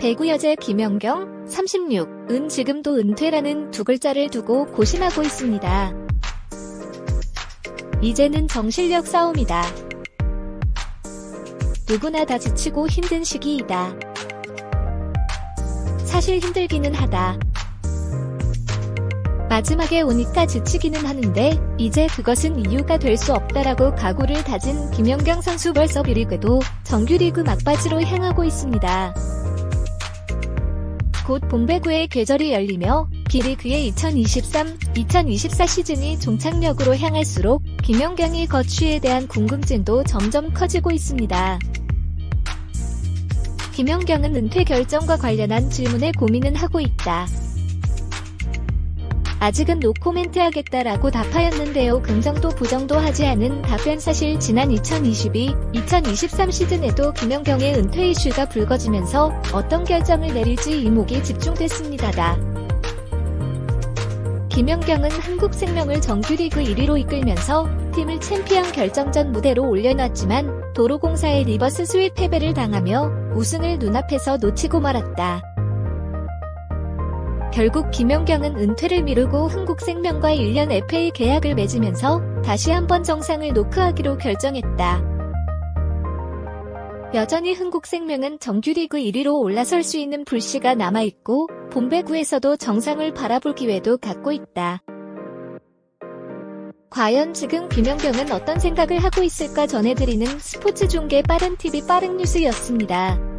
배구 여제 김연경 36 은 지금도 은퇴라는 두 글자를 두고 고심하고 있습니다. 이제는 정실력 싸움이다. 누구나 다 지치고 힘든 시기이다. 사실 힘들기는 하다. 마지막에 오니까 지치기는 하는데 이제 그것은 이유가 될 수 없다라고 각오를 다진 김연경 선수 벌써 B리그도 정규리그 막바지로 향하고 있습니다. 곧 본배구의 계절이 열리며 B리그의 2023-2024 시즌이 종착역으로 향할수록 김연경의 거취에 대한 궁금증도 점점 커지고 있습니다. 김연경은 은퇴 결정과 관련한 질문에 고민은 하고 있다. 아직은 노코멘트 하겠다라고 답하였는데요. 긍정도 부정도 하지 않은 답변 사실 지난 2022-2023 시즌에도 김연경의 은퇴 이슈가 불거지면서 어떤 결정을 내릴지 이목이 집중됐습니다 다. 김연경은 한국생명을 정규리그 1위로 이끌면서 팀을 챔피언 결정전 무대로 올려놨지만 도로공사의 리버스 스윗 패배를 당하며 우승을 눈앞에서 놓치고 말았다. 결국 김연경은 은퇴를 미루고 한국생명과 1년 FA 계약을 맺으면서 다시 한번 정상을 노크하기로 결정했다. 여전히 흥국생명은 정규리그 1위로 올라설 수 있는 불씨가 남아있고 본배구에서도 정상을 바라볼 기회도 갖고 있다. 과연 지금 김연경은 어떤 생각을 하고 있을까 전해드리는 스포츠 중계 빠른 TV 빠른 뉴스였습니다.